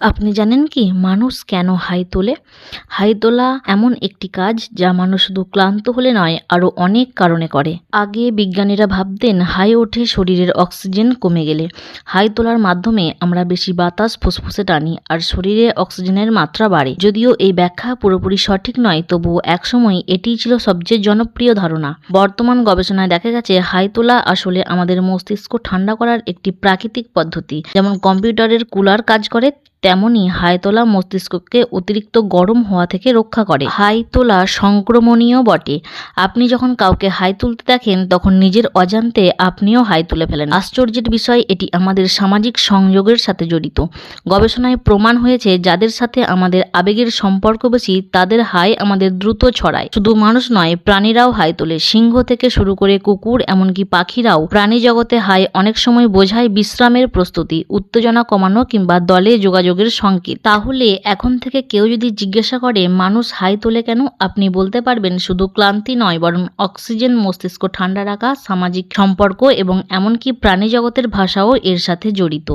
আপনি জানেন কি, মানুষ কেন হাই তোলে? হাই তোলা এমন একটি কাজ যা মানুষ শুধু ক্লান্ত হলে নয়, আরও অনেক কারণে করে। আগে বিজ্ঞানীরা ভাবতেন হাই ওঠে শরীরের অক্সিজেন কমে গেলে। হাই তোলার মাধ্যমে আমরা বেশি বাতাস ফুসফুসে টানি আর শরীরে অক্সিজেনের মাত্রা বাড়ে। যদিও এই ব্যাখ্যা পুরোপুরি সঠিক নয়, তবুও একসময় এটিই ছিল সবচেয়ে জনপ্রিয় ধারণা। বর্তমান গবেষণায় দেখা গেছে, হাই তোলা আসলে আমাদের মস্তিষ্ক ঠান্ডা করার একটি প্রাকৃতিক পদ্ধতি। যেমন কম্পিউটারের কুলার কাজ করে তেমনি হাই তোলা মস্তিষ্ককে অতিরিক্ত গরম হওয়া থেকে রক্ষা করে। হাই তোলা সংক্রমণীয় বটে। আপনি যখন কাউকে হাই তুলতে দেখেন, তখন নিজের অজান্তে আপনিও হাই তুলে ফেলেন। আশ্চর্যের বিষয়, এটি আমাদের সামাজিক সংযোগের সাথে জড়িত। গবেষণায় প্রমাণ হয়েছে, যাদের সাথে আমাদের আবেগের সম্পর্ক বেশি, তাদের হাই আমাদের দ্রুত ছড়ায়। শুধু মানুষ নয়, প্রাণীরাও হাই তোলে। সিংহ থেকে শুরু করে কুকুর, এমনকি পাখিরাও। প্রাণী জগতে হাই অনেক সময় বোঝায় বিশ্রামের প্রস্তুতি, উত্তেজনা কমানো কিংবা দলে যোগাযোগের সংকেত। তাহলে এখন থেকে কেউ যদি জিজ্ঞাসা করে, মানুষ হাই তোলে কেন? আপনি বলতে পারবেন, শুধু ক্লান্তি নয়, বরং অক্সিজেন, মস্তিষ্ক, ঠান্ডা রাখা, সামাজিক সম্পর্ক এবং এমনকি প্রাণী জগতের ভাষাও এর সাথে জড়িত।